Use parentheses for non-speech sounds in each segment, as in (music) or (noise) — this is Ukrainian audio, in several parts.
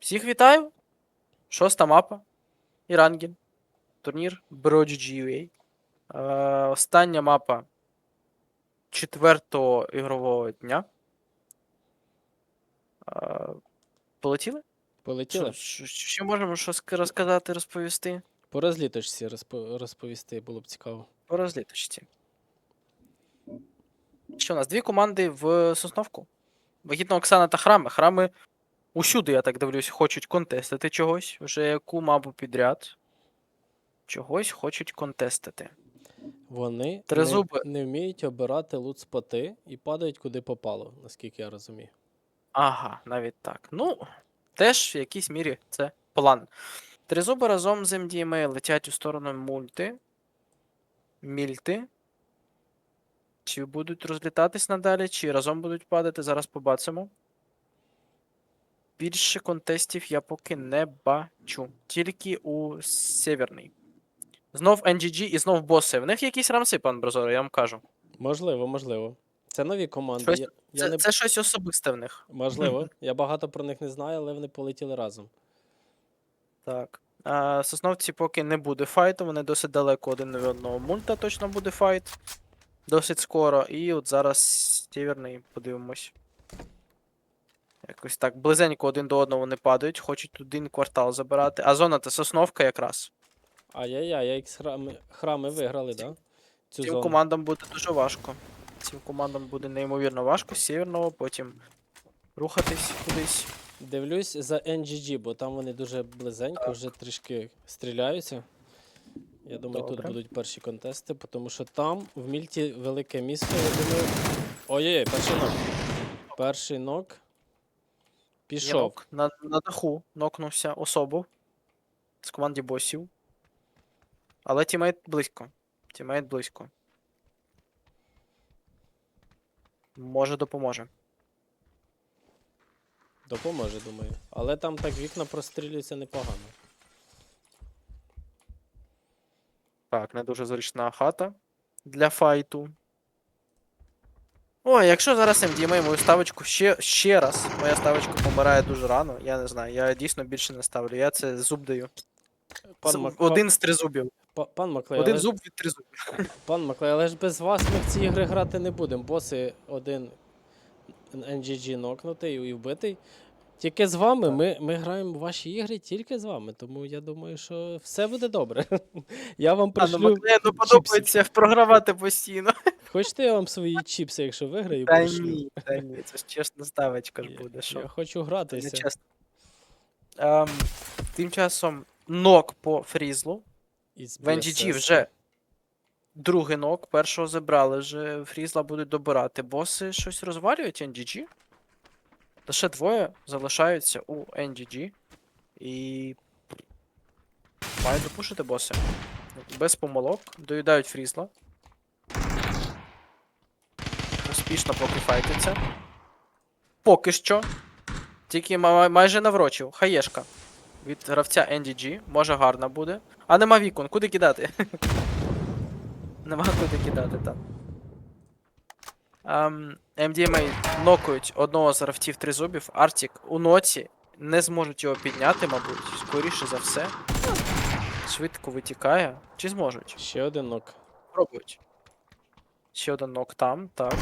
Всіх вітаю! Шоста мапа. Ірангін. Турнір Brogy GUA. Е, остання мапа четвертого ігрового дня. Е, полетіли? Полетіли? Що, що можемо що ска- розказати, розповісти? По розліточці розпо- розповісти було б цікаво. По розліточці. Що у нас? Дві команди в Сосновку. Вагітна Оксана та храми. Храми усюди, я так дивлюсь, хочуть контестити чогось. Вже яку мапу підряд. Чогось хочуть контестити. Вони не, Тризуби. не вміють обирати лут-споти і падають куди попало, наскільки я розумію. Ага, навіть так. Ну, теж в якійсь мірі це план. Тризуби разом з MDMA летять у сторону мульти. Мільти. Чи будуть розлітатись надалі, чи разом будуть падати, зараз побачимо. Більше контестів я поки не бачу. Тільки у северний. Знов NGG і знов боси. В них якісь рамси, пан Бразоро, я вам кажу. Можливо, можливо. Це нові команди. Щось- Я, я Це, не... це щось особисте в них. Можливо. (laughs) Я багато про них не знаю, але вони полетіли разом. Так. А, Сосновці поки не буде файту, вони досить далеко один від одного. Мульта точно буде файт. Досить скоро. І от зараз Сєвєрний, подивимось. Якось так, близенько один до одного вони падають, хочуть один квартал забирати. А зона це сосновка якраз. Ай-яй-яй, як храми, храми виграли, так? Да? Цю Цим зону. командам буде дуже важко. Цим командам буде неймовірно важко з Сєвєрного, потім рухатись кудись. Дивлюсь за NGG, бо там вони дуже близенько, вже трішки стріляються. Я думаю, тут будуть перші контести, тому що там в Мільті велике місто, я думаю. Ой-ой, перший нок. Перший нок. Пішов. нок. На, на даху нокнувся особу з команді босів. Але тімейт близько. Тімейт близько. Може допоможе. Допоможе, думаю. Але там так вікна прострілюються непогано. Так, не дуже зручна хата для файту. О, якщо зараз MDMA мою ставочку ще, ще раз, моя ставочка помирає дуже рано, я не знаю, я дійсно більше не ставлю. Я це зуб даю. Пан, Мак... Один з тризубів. па- пан Маклей, Один але... зуб від тризубів. (laughs) пан Маклей, але ж без вас ми в ці ігри грати не будемо. Боси один NGG нокнутий і вбитий. Тільки з вами ми, ми граємо в ваші ігри тільки з вами, тому я думаю, що все буде добре. (laughs) Я вам ну пришлю. Ну, подобається програвати постійно. (laughs) Хочете я вам свої чіпси, якщо виграю, Та пришлю? ні, та ні, це ж чесна ставочка ж Я- буде. Я Що? хочу Це не гратися. чесно. Ем, тим часом нок по фрізлу. із В NGG BSS. вже другий нок, першого забрали вже, фрізла будуть добирати. Боси щось розвалюють NGG. Лише двоє залишаються у NGG. І. Мають допушити боси. Без помилок. Доїдають фрізла. Успішно поки файтиться. Поки що. Тільки ма- майже наврочив. Хаєшка. Від гравця NDG. Може гарна буде. А нема вікон, куди кидати? (laughs) нема куди кидати там. Um, MDMA нокають одного з гравців тризубів. Артік у ноці. Не зможуть його підняти, мабуть. Скоріше за все. Швидко витікає. Чи зможуть? Ще один нок. Пробують. Ще один нок там, так.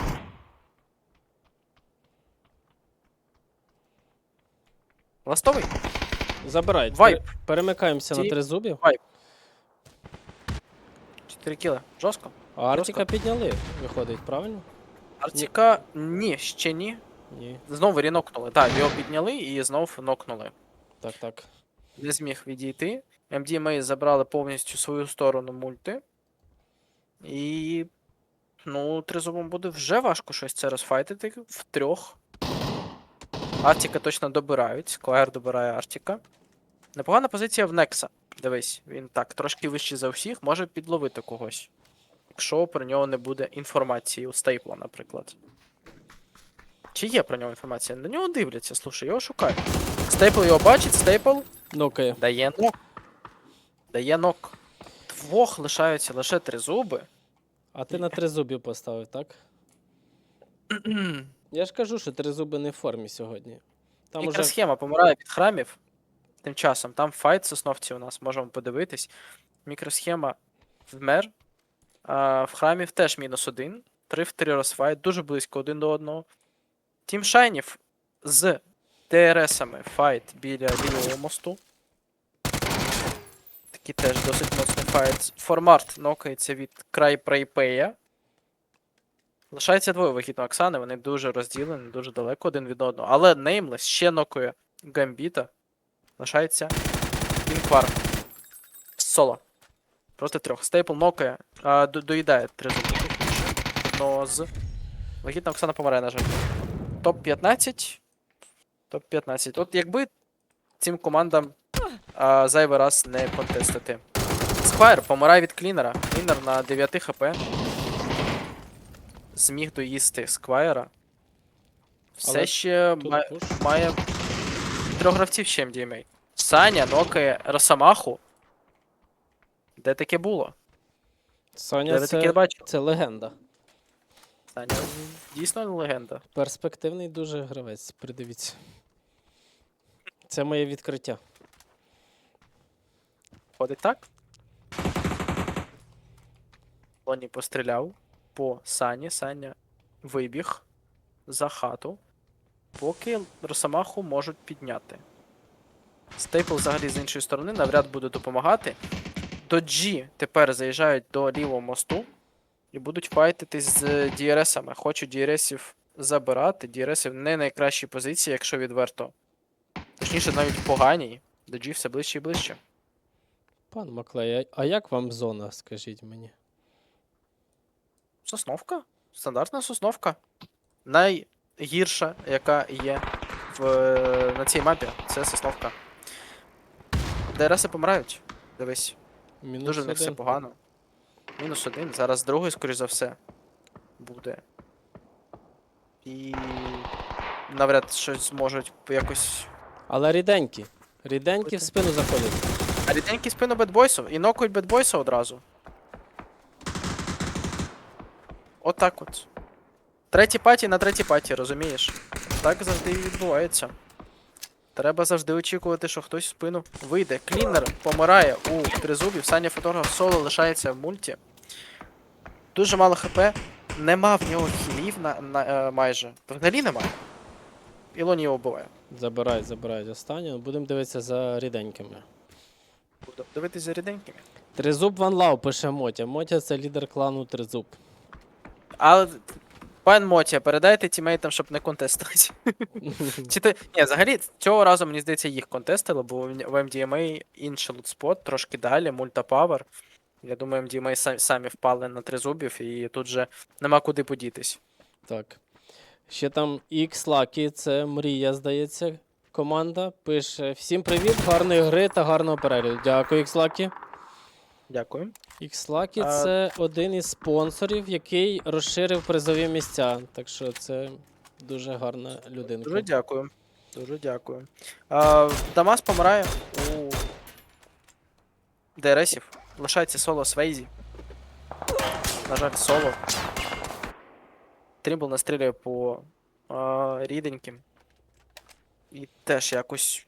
Ластовий? Забирайте. Вайп. Пере- Перемикаємося на Ті- три зубів. 4 кіли. Жорстко. А Артіка підняли, виходить, правильно? Артіка ні, ще ні. Ні. Знову рінокнули. Так, його підняли і знов нокнули. Так, так. Не зміг відійти. MDMA забрали повністю свою сторону мульти. І. Ну, тризубом буде вже важко щось це розфайтити в трьох. Артіка точно добирають. Склайер добирає Артіка. Непогана позиція в Некса. Дивись, він так, трошки вищий за всіх, може підловити когось. Якщо про нього не буде інформації у Стейпла, наприклад. Чи є про нього інформація? На нього дивляться, слушай, його шукають. Стейпл його бачить, Стейпл Нокає. Дає нок. Дає нок. Двох лишаються лише три зуби. А ти на три зубів поставив, так? (clears throat) Я ж кажу, що три зуби не в формі сьогодні. Там уже Мікросхема помирає від храмів. Тим часом там файт сосновці у нас, можемо подивитись. Мікросхема вмер. А, в храмів теж мінус один. 3 в 3 розфайт, дуже близько один до одного. Тім Шайнів з ТРСами файт біля лівого мосту. Такий теж досить моцний файт. Формарт нокається від край Прейпея. Лишається двоє вихід Оксани, вони дуже розділені, дуже далеко один від одного. Але Неймлес ще нокує Гамбіта. Лишається Інквар. Соло. Проти трьох. Стейпл нокає, а, до- доїдає три зуби. Одного з. Вагітна Оксана помирає, на жаль. Топ-15. Топ-15. От якби цим командам а, зайвий раз не контестити. Сквайр помирає від клінера. Клінер на 9 хп. Зміг доїсти Сквайра. Все Але ще Тут має, пуш. має трьох гравців ще MDMA. Саня нокає Росомаху. Де таке було? Де Саня ви таке це, бачили? це легенда. Саня дійсно легенда. Перспективний дуже гравець, придивіться. Це моє відкриття. Ходить так. Лоні постріляв по Сані. Саня вибіг за хату, поки Росомаху можуть підняти. Стейпл взагалі з іншої сторони навряд буде допомагати. Доджі тепер заїжджають до лівого мосту і будуть файтитись з дієресами. Хочу дієресів забирати. Дієресів не найкращій позиції, якщо відверто. Точніше, навіть поганій. Доджі все ближче і ближче. Пан Маклей, а як вам зона, скажіть мені? Сосновка? Стандартна сосновка. Найгірша, яка є в, на цій мапі, це сосновка. ДРСи помирають. Дивись, Мінус дуже в них все погано. Мінус один. Зараз другий, скоріш за все, буде. І навряд щось зможуть якось. Але ріденькі. Ріденькі в спину заходять. А рідненький спину бедбойсу і нокають бедбойса одразу. От от. Третій паті на третій паті, розумієш? Так завжди і відбувається. Треба завжди очікувати, що хтось в спину вийде. Клінер помирає у тризубів, Саня фотограф соло лишається в мульті. Дуже мало хп. Нема в нього хілів на, на, е, майже. Взагалі немає. Ілоні його вбиває. Забирають, забирають останню. Будемо дивитися за ріденькими. Буду дивитись за ріденькими. Тризуб Ван Лав пише Мотя. Мотя це лідер клану Тризуб. Але, пан Мотя, передайте тімейтам, щоб не контестили. (laughs) Чи ти... Ні, взагалі, цього разу, мені здається, їх контестили, бо в MDMA інший лутспот, трошки далі, мультапавер. Я думаю, MDMA самі впали на тризубів, і тут же нема куди подітись. Так. Ще там X Lucky, це мрія, здається, команда. Пише: Всім привіт, гарної гри та гарного перегляду. Дякую, X Lucky. Дякую. X Lucky А- це один із спонсорів, який розширив призові місця. Так що це дуже гарна людинка. Дуже дякую. Дуже дякую. А, Дамас помирає у ДРСів. Лишається соло Свейзі. На жаль, соло. Трімбл настрілює по а, ріденьким. І теж якось.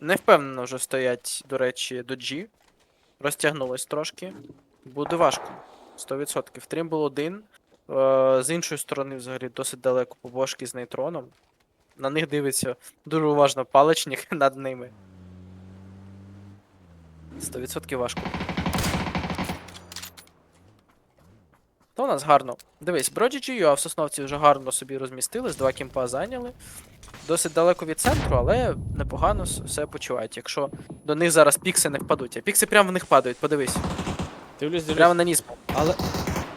Не впевнено вже стоять, до речі, доджі. Розтягнулось трошки. Буде важко. 100%. Трімбл один. Е, з іншої сторони, взагалі, досить далеко побожки з нейтроном. На них дивиться дуже уважно паличник (laughs) над ними. 100% важко. То у нас гарно. Дивись, Brogy GU в Сосновці вже гарно собі розмістились, два кімпа зайняли. Досить далеко від центру, але непогано все почувають. Якщо до них зараз пікси не впадуть. А пікси прямо в них падають, подивись. Дивлюсь, дивлюсь. Прямо на ніс. Але,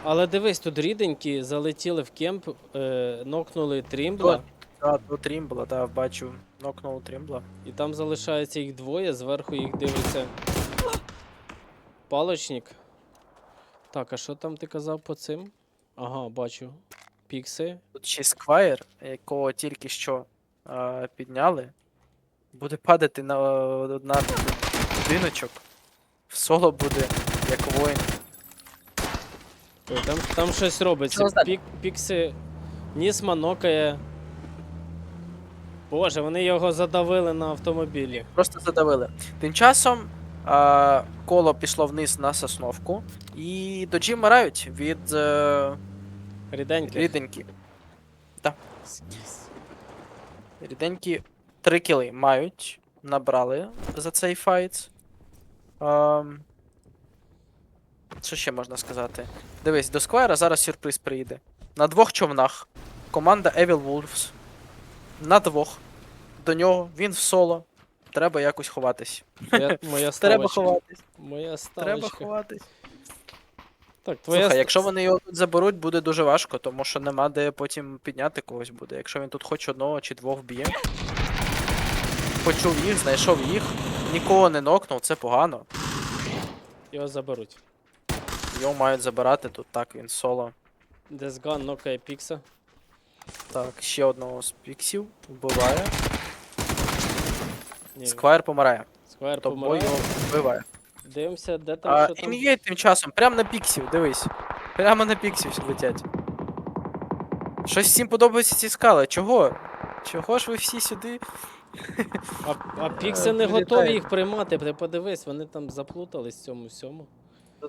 але дивись, тут ріденькі залетіли в кемп, е, нокнули Трімбла, А, до Трімбла, так, бачу. Нокнув Трімбла. і там залишається їх двоє, зверху їх дивиться. Палочник. Так, а що там ти казав по цим? Ага, бачу. Пікси. Тут ще сквайр, якого тільки що а, підняли, буде падати на, на будиночок. В соло буде як воїн. Ой, Там, там щось робиться. Що за- Пік, пікси. Нісма нокає. Боже, вони його задавили на автомобілі. Просто задавили. Тим часом а, коло пішло вниз на сосновку, і доджі вмирають від е, Ріденькі. ріденьки. Ріденькі три кіли мають, набрали за цей файт. Ем, що ще можна сказати? Дивись, до Сквайра зараз сюрприз приїде. На двох човнах. Команда Evil Wolves. На двох. До нього, він в соло. Треба якось ховатись. Моя, моя Треба ховатись. Моя Треба ховатись. Так, твоя Слухай, якщо вони його тут заберуть, буде дуже важко, тому що нема де потім підняти когось буде. Якщо він тут хоч одного чи двох б'є. Почув їх, знайшов їх, нікого не нокнув, це погано. Його заберуть. Його мають забирати тут так, він соло. Десган нокає пікса. Так, ще одного з піксів вбиває. Ні, Сквайр помирає. Сквайр Тобой помирає. його вбиває. Дивимося, де там А що там. ім'є тим часом, прямо на піксів, дивись. Прямо на піксів летять. Щось всім подобаються ці скали. Чого? Чого ж ви всі сюди? А, а (laughs) пікси не готові їх приймати. Ти подивись, вони там заплутались в цьому всьому.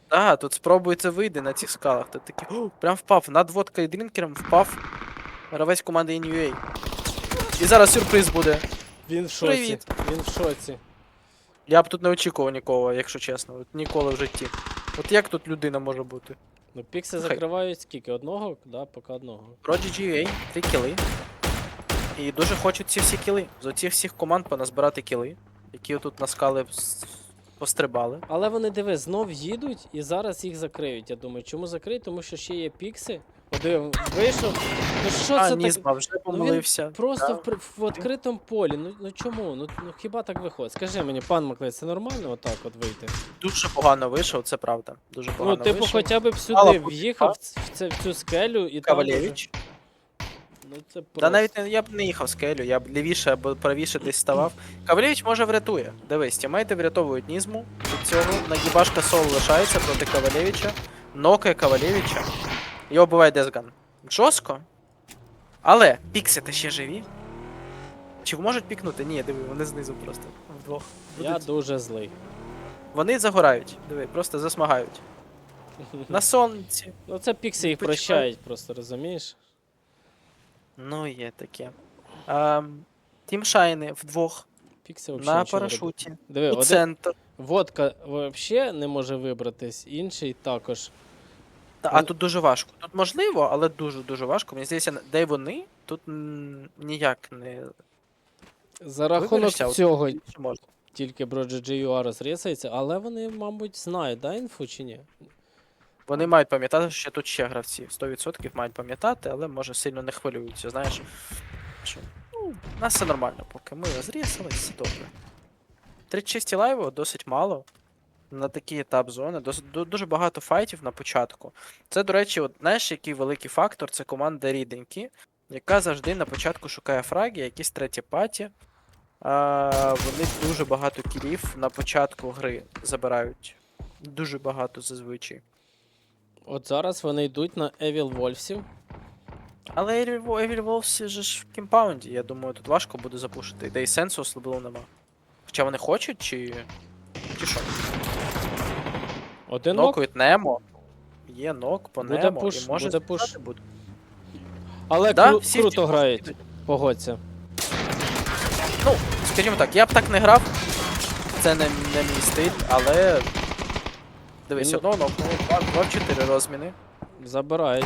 Так, тут спробуйте вийти на цих скалах. Тут такі. О, прям впав. Над водкою і дрінкером впав гравець команди NUA. І зараз сюрприз буде. Він в шоці. Привіт. Він в шоці. Я б тут не очікував нікого, якщо чесно. От ніколи в житті. От як тут людина може бути? Ну, пікси Хай. закривають скільки? Одного? Да, поки одного. Prodigy UA, три кіли. І дуже хочуть ці всі кіли. З оцих всіх команд поназбирати кіли, які тут на скали с- пострибали. Але вони диви, знов їдуть і зараз їх закриють. Я думаю, чому закриють? Тому що ще є пікси. Один вийшов. Ну що а, це таке? Нізма вже помилився. Просто Да. в, при- в відкритому полі. Ну, ну чому? Ну, ну хіба так виходить? Скажи мені, пан Маклей, це нормально отак от вийти? Дуже погано вийшов, це правда. Дуже погано ну, типу, вийшов. хоча б сюди Мало в'їхав в, це, в цю скелю і там. Кавалєвич. Ну, це Та навіть я б не їхав з келю, я б лівіше або правіше десь ставав. Кавалєвич може врятує. Дивись, тімейти врятовують Нізму від цього. Нагібашка соло лишається проти Кавалєвича. Нокає Кавалєвича. Його буває Дезган. Жорстко. Але піксити ще живі. Чи можуть пікнути? Ні, диви, вони знизу просто. Вдвох. Я Будуть- дуже злий. Вони загорають. Диви, просто засмагають. На сонці. Ну це пікси їх Почекай. прощають, просто розумієш? Ну, є таке. Ем, Тім Шайни вдвох. Пікси взагалі На нічого не роблять. парашуті. Диви, У один, центр. водка взагалі не може вибратись, інший також. Та, а тут дуже важко. Тут можливо, але дуже-дуже важко. Мені здається, де вони, тут ніяк не За рахунок виберешся, цього можна. тільки Brogy GUR але вони, мабуть, знають, да, інфу чи ні? Вони мають пам'ятати, що тут ще гравці. 100% мають пам'ятати, але може сильно не хвилюються. Знаєш, що ну, у нас все нормально, поки ми розрісались, все добре. 36 лайву досить мало. На такий етап зони. Дос- дуже багато файтів на початку. Це, до речі, от, знаєш, який великий фактор це команда Ріденькі, яка завжди на початку шукає фраги, якісь треті паті. А, вони дуже багато кілів на початку гри забирають. Дуже багато зазвичай. От зараз вони йдуть на Evil Wolvesів. Але Evil Wolves же ж в кімпаунді, я думаю, тут важко буде запушити. Де і сенсу особливо нема. Хоча вони хочуть, чи. Чи що? Один нок. Нокують Немо. Є нок по Буде Немо. пуш, і може буде пуш. буде. Але Да, кру- всі круто ті- грають, погодься. Ну, скажімо так, я б так не грав. Це не, не мій стиль, але. Дивись, Ну- одного нокнули, два, два в 4 розміни. Забирають.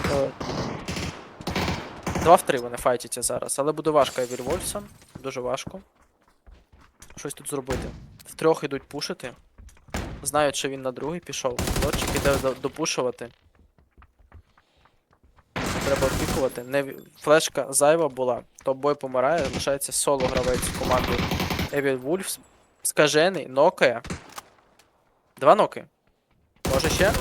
Два в три вони файтяться зараз, але буде важко Вольфсам. Дуже важко. Щось тут зробити. Втрьох ідуть пушити. Знають, що він на другий пішов. Лодчик іде допушувати. Треба опікувати. Не... Флешка зайва була. Топ-бой помирає, залишається соло гравець команди Evil Wolves. Скажений, нокає. Два ноки. Може ще?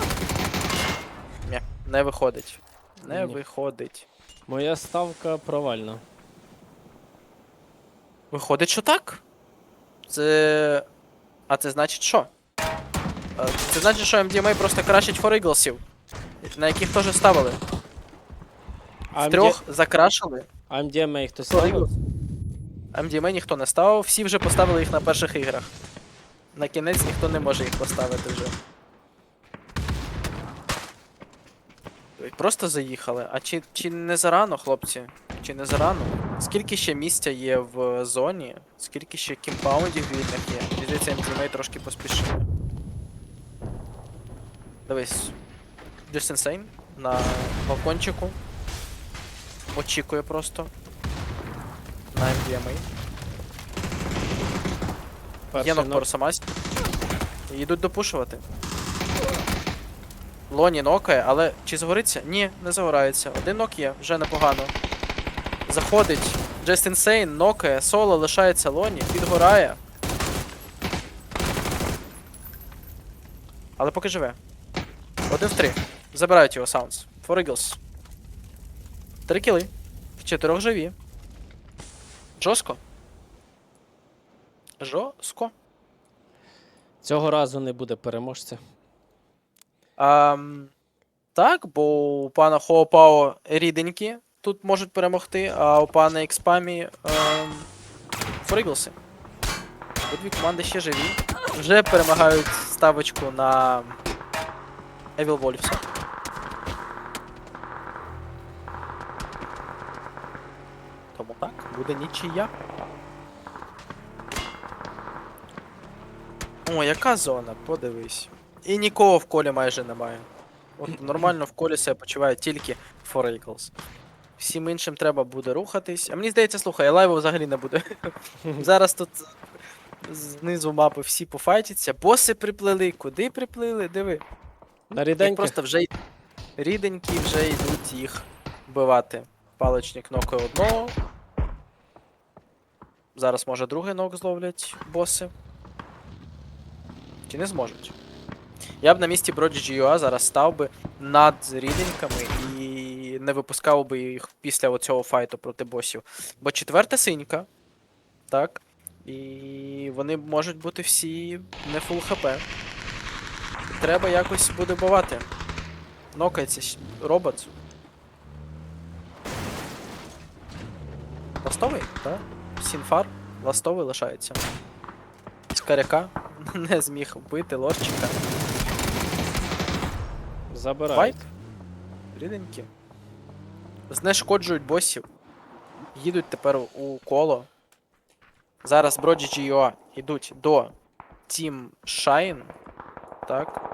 Ні, не виходить. Не Ні. виходить. Моя ставка провальна. Виходить, що так. Це. А це значить що? Е, Це значить, що MDMA просто крашить for Eaglesів, на яких теж ставили. А Трьох закрашили. А MDMA хтось For ставив? MDMA ніхто не ставив, всі вже поставили їх на перших іграх. На кінець ніхто не може їх поставити вже. Просто заїхали. А чи, чи не зарано, хлопці? Чи не зарано? Скільки ще місця є в зоні? Скільки ще кімпаундів вільних є? Здається, MDMA трошки поспішили. Дивись. Just Insane на балкончику. Очікує просто. На MDMA. Є нок. І Йдуть допушувати. Лоні нокає, але чи згориться? Ні, не загорається. Один нок є, вже непогано. Заходить Just Insane, нокає, соло лишається Лоні, підгорає. Але поки живе. Один в три. Забирають його. For Eagles. Три кіли. В чотирьох живі. Жорстко. Жорстко. Цього разу не буде переможця. Ам, так, бо у пана Хоопао ріденькі тут можуть перемогти, а у пана Експамі ем, Фриглси. Обидві команди ще живі. Вже перемагають ставочку на Evil Wolves. Тому так, буде нічия. О, яка зона? Подивись. І нікого в колі майже немає. От нормально в колі себе почуває тільки For Eagles. Всім іншим треба буде рухатись. А мені здається, слухай, лайву взагалі не буде. Зараз тут знизу мапи всі пофайтяться. Боси приплили, куди приплили, диви. На Як ріденьки. просто вже й- ріденькі вже йдуть їх вбивати. Паличник нокає одного. Зараз може другий нок зловлять боси. Чи не зможуть? Я б на місці Prodigy UA зараз став би над ріденьками і не випускав би їх після оцього файту проти босів. Бо четверта синька. Так. І вони можуть бути всі не фул хп. Треба якось буде бувати. Нокається робот. Ластовий, так? Сінфар, ластовий лишається. Скаряка (laughs) не зміг вбити лорчика. Забирають. Вайп? Ріденькі. Знешкоджують босів. Їдуть тепер у коло. Зараз Броджі GUA йдуть до Team Shine. Так.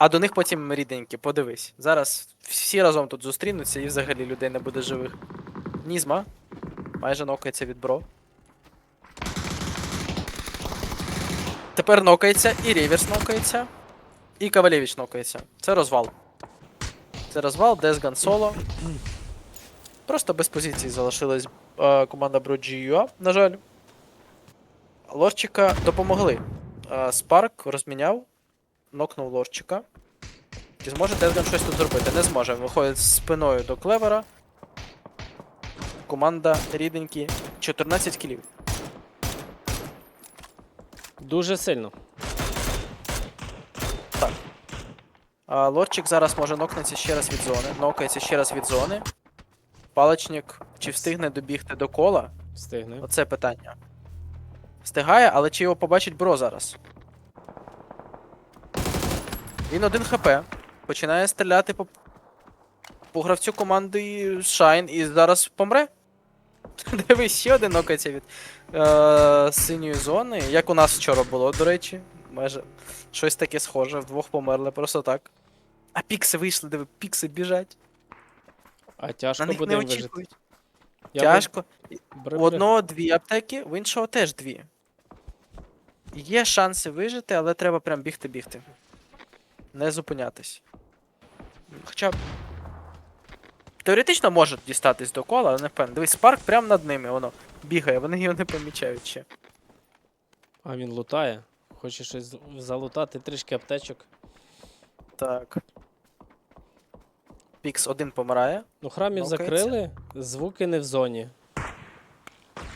А до них потім ріденькі, подивись. Зараз всі разом тут зустрінуться і взагалі людей не буде живих. Нізма. Майже нокається від бро. Тепер нокається, і реверс нокається. І Кавалєвич нокається. Це розвал. Це розвал, Десган соло. Просто без позиції залишилась е, команда Brogy UA, на жаль. Лорчика допомогли. Е, Спарк розміняв, нокнув лорчика. Чи зможе Десган щось тут зробити? Не зможе. Виходить з спиною до клевера. Команда ріденькі 14 кілів. Дуже сильно. А, Лорчик зараз може нокнутися ще раз від зони. Нокається ще раз від зони. Паличник чи встигне добігти до кола? Встигне. Оце питання. Встигає, але чи його побачить Бро зараз? Він один хп. Починає стріляти по, по гравцю команди Shine і зараз помре. (laughs) Дивись, ще один нокається від е, синьої зони. Як у нас вчора було, до речі. Майже щось таке схоже, вдвох померли, просто так. А пікси вийшли, диви, пікси біжать. А тяжко На них буде не вижити. очікують. Я Тяжко. б- У одного дві аптеки, в іншого теж дві. Є шанси вижити, але треба прям бігти-бігти. Не зупинятись. Хоча. Теоретично можуть дістатись до кола, але не впевнений. Дивись, парк прямо над ними, воно бігає, вони його не помічають ще. А він лутає. Хоче щось залутати, трішки аптечок. Так. Пікс один помирає. Ну, храмів закрили, звуки не в зоні.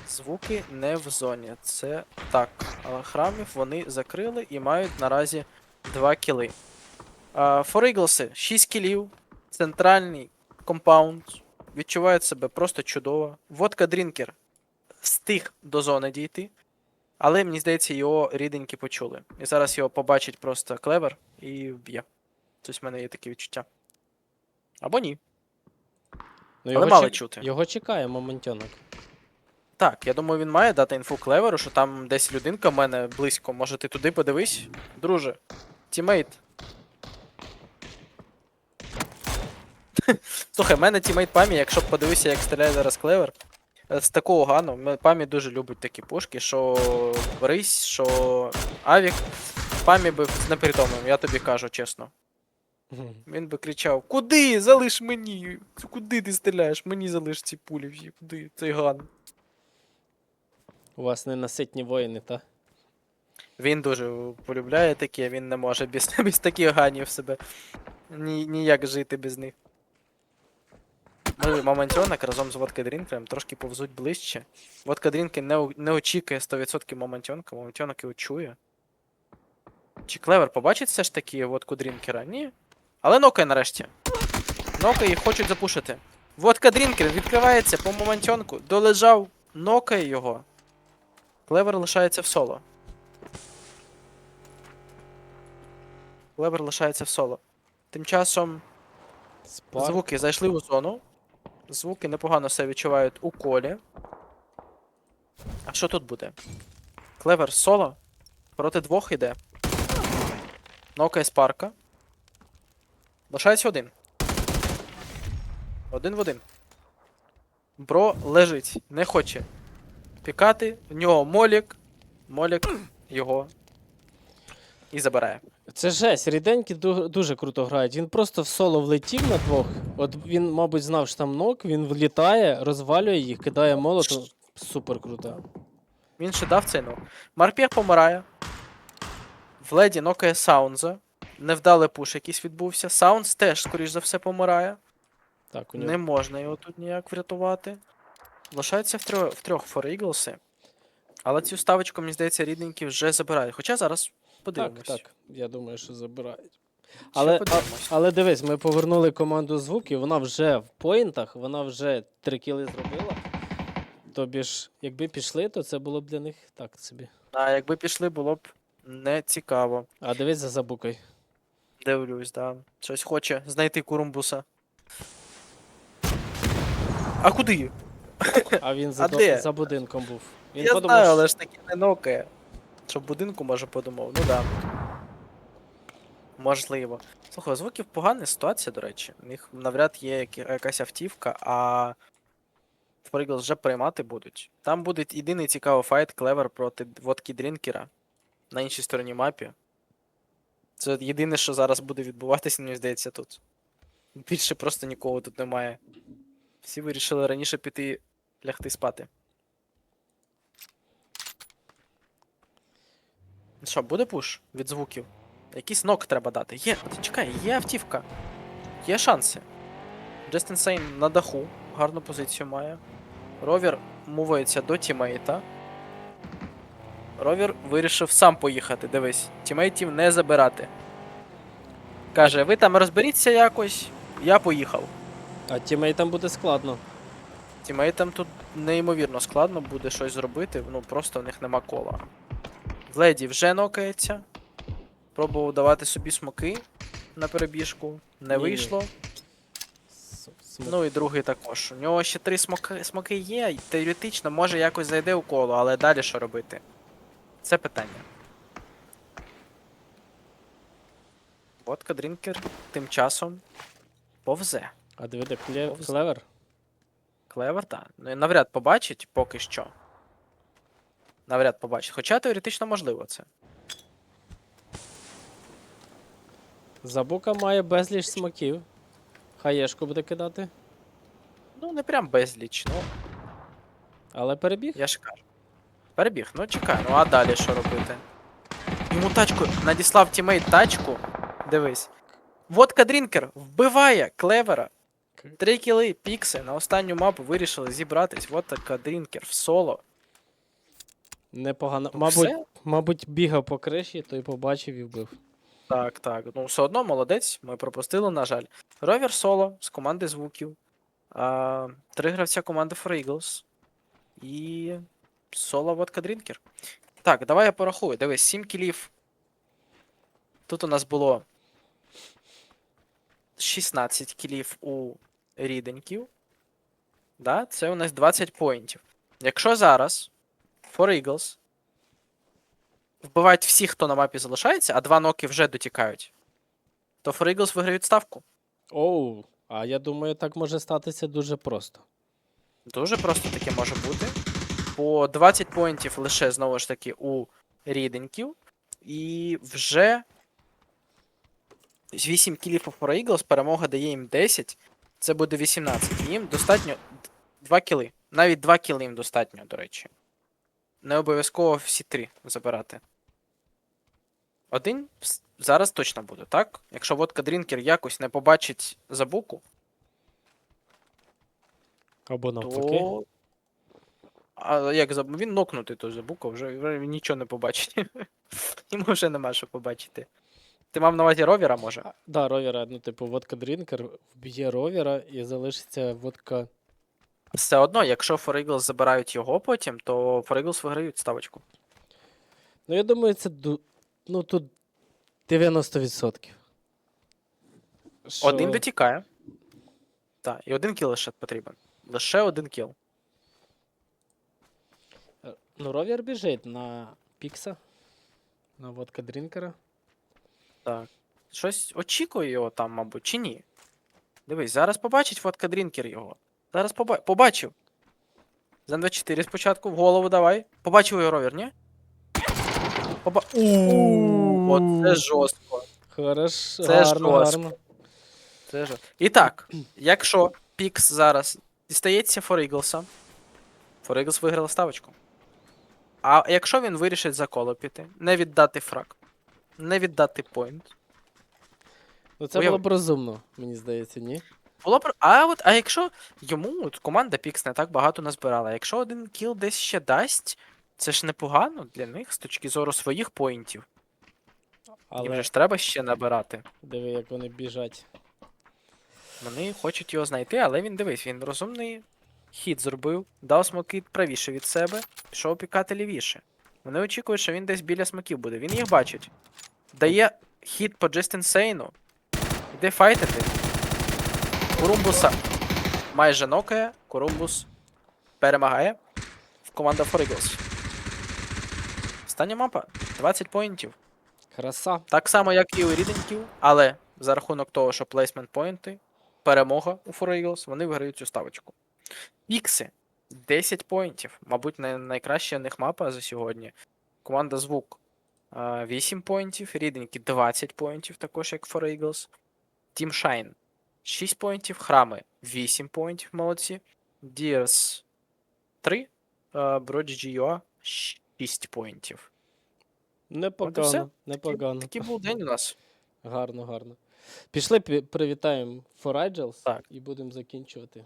Звуки не в зоні. Це так. Але храмів вони закрили і мають наразі 2 кіли. Фориглси 6 кілів. Центральний компаунд. Відчувають себе просто чудово. Водка Дрінкер встиг до зони дійти. Але мені здається, його ріденькі почули. І зараз його побачить просто клевер і вб'є. Тобто в мене є таке відчуття. Або ні. Ну, Але мали чек- чути. Його чекає моментонок. Так, я думаю, він має дати інфу клеверу, що там десь людинка в мене близько. Може ти туди подивись? Друже. Тімейт. Слухай, в мене тімейт памі, якщо б подивився, як стріляє зараз клевер. е, З такого гану, памі дуже любить такі пушки, що Рись, що Авік. Памі би з непритомним, я тобі кажу чесно. Він би кричав: Куди? Залиш мені! Куди ти стріляєш? Мені залиш ці пулі всі, куди? Цей ган. У вас ненаситні воїни, та? Він дуже полюбляє таке, він не може без, (laughs) без таких ганів себе ні, ніяк жити без них. І Моментьонок разом з Водка Дрінкером трошки повзуть ближче. Водка Дрінкер не, не очікує 100% Моментьонка, Моментьонок його чує. Чи Клевер побачить все ж таки водку Дрінкера? Ні. Але нокає нарешті. Нокає і хочуть запушити. Водка Дрінкер відкривається по Моментьонку, долежав, нокає його. Клевер лишається в соло. Клевер лишається в соло. Тим часом Спар. звуки зайшли у зону. Звуки непогано себе відчувають у колі. А що тут буде? Клевер соло. Проти двох іде. Нокає спарка. Лишається один. Один в один. Бро лежить, не хоче пікати. В нього молік. Молік його і забирає. Це жесть, ріденькі дуже круто грають. Він просто в соло влетів на двох. От він, мабуть, знав, що там нок, він влітає, розвалює їх, кидає молотом. Супер круто. Він ще дав цей нок. Марпєх помирає. В леді нокає Саунза. Невдалий пуш якийсь відбувся. Саунз теж, скоріш за все, помирає. Так, у нього Не можна його тут ніяк врятувати. Лишається в трьох, в трьох Форіглси. Але цю ставочку, мені здається, рідненькі вже забирають. Хоча зараз подивимось. так. Я думаю, що забирають. Але, а, але дивись, ми повернули команду звуків, вона вже в поінтах, вона вже три кіли зробила. Тобі ж, якби пішли, то це було б для них так собі. А якби пішли, було б не цікаво. А дивись за забукою. Дивлюсь, да. Щось хоче знайти Курумбуса. А куди? А він за, (laughs) А до- де? за будинком був. Він Я подумав, знаю, але ж таки не нокає. Що в будинку може подумав. Ну да. Можливо. Слухай, звуків погана ситуація, до речі. У них навряд є якась автівка, а Фріглс вже приймати будуть. Там буде єдиний цікавий файт Клевер проти водки Дрінкера на іншій стороні мапі. Це єдине, що зараз буде відбуватися, мені здається, тут. Більше просто нікого тут немає. Всі вирішили раніше піти лягти спати. Що, буде пуш від звуків? Якийсь нок треба дати. Є, чекай, є автівка. Є шанси. Джестін Сейн на даху, гарну позицію має. Ровер мовиться до тімейта. Ровер вирішив сам поїхати, дивись. Тімейтів не забирати. Каже, ви там розберіться якось, я поїхав. А тімейтам буде складно. Тімейтам тут неймовірно складно буде щось зробити, ну просто в них нема кола. Леді вже нокається. Пробував давати собі смоки на перебіжку. Не вийшло. Ну і другий також. У нього ще три смоки, смоки є, і теоретично може якось зайде у коло, але далі що робити? Це питання. Водка Дрінкер тим часом повзе. А Повз- клевер. Клевер, так. Ну навряд побачить поки що. Навряд побачить. Хоча теоретично можливо це. Забука має безліч смаків. Хаєшку буде кидати, Ну, не прям безліч, ну, але перебіг. я ж кажу. Перебіг, ну чекай, ну а далі що робити? Йому тачку надіслав тімейт тачку. Дивись. Водка Дрінкер вбиває клевера. Три кіли, пікси на останню мапу вирішили зібратись. Водка Дрінкер в соло. Непогано. Ну, Мабуть, все? мабуть, бігав по криші, той побачив і вбив. Так, так. Ну, все одно молодець, ми пропустили, на жаль. Ровер соло з команди звуків. А, три гравця команди For Eagles. І соло водка дрінкер. Так, давай я порахую. Дивись, 7 кілів. Тут у нас було 16 кілів у ріденьків. Да? Це у нас 20 поінтів. Якщо зараз For Eagles вбивають всіх, хто на мапі залишається, а два ноки вже дотікають, то For Eagles виграють ставку. Оу, а я думаю, так може статися дуже просто. Дуже просто таке може бути. По 20 поінтів лише знову ж таки у ріденьків. І вже 8 кілів у For Eagles, перемога дає їм 10. Це буде 18. Їм достатньо 2 кіли. Навіть 2 кіли їм достатньо, до речі. Не обов'язково всі три забирати. Один зараз точно буде, так? Якщо водка Дрінкер якось не побачить забуку, Або навпаки. то. А як заб... він нокнутий той забука, вже, він нічого не побачить. (laughs) Йому вже нема що побачити. Ти мав на увазі ровера, може? А, Да, ровера, ну, типу, водка дрінкер вб'є ровера і залишиться водка. Все одно, якщо For Eagles забирають його потім, то For Eagles виграють ставочку. Ну, я думаю, це ду... ну, тут 90%. Що... Один дотікає. Так, і один кіл лише потрібен. Лише один кіл. Е, Ну, ровер біжить на Пікса. На водка дрінкера. Так. Щось очікує його там, мабуть, чи ні? Дивись, зараз побачить фотка Дрінкер його. Зараз поба... побачив. За 24 спочатку в голову давай. Побачив його ровер, ні? Поба... Оце жорстко. Хорош, Це гарно, жорстко. гарно. Це ж... І так, якщо Пікс зараз дістається Форіглса, Форіглс виграла ставочку. А якщо він вирішить за коло піти, не віддати фраг, не віддати поінт, Ну, це Уяви- було б розумно, мені здається, ні? Було б. А от, а якщо йому от, команда Пікс не так багато назбирала, якщо один кіл десь ще дасть, це ж непогано для них з точки зору своїх поінтів. Їм Але же ж треба ще набирати. диви, як вони біжать. Вони хочуть його знайти, але він дивись, він розумний хід зробив, дав смоки правіше від себе, пішов пікати лівіше. Вони очікують, що він десь біля смоків буде. Він їх бачить. Дає хід по Джестін Сейну. Іде файтити. Курумбуса майже нокає. Курумбус перемагає. В команда For Eagles. Остання мапа 20 поінтів. Краса. Так само, як і у ріденьків, але за рахунок того, що плейсмент поінти, перемога у For Eagles, вони виграють цю ставочку. Пікси 10 поінтів. Мабуть, найкраща в них мапа за сьогодні. Команда Звук 8 поінтів, ріденькі 20 поінтів, також як For Eagles. Team Shine 6 поінтів, храми 8 поінтів, молодці. Діас 3, Броджіо 6 поінтів. Непогано, непогано. Такий був день у нас. Гарно, гарно. Пішли привітаємо Фораджелс і будемо закінчувати.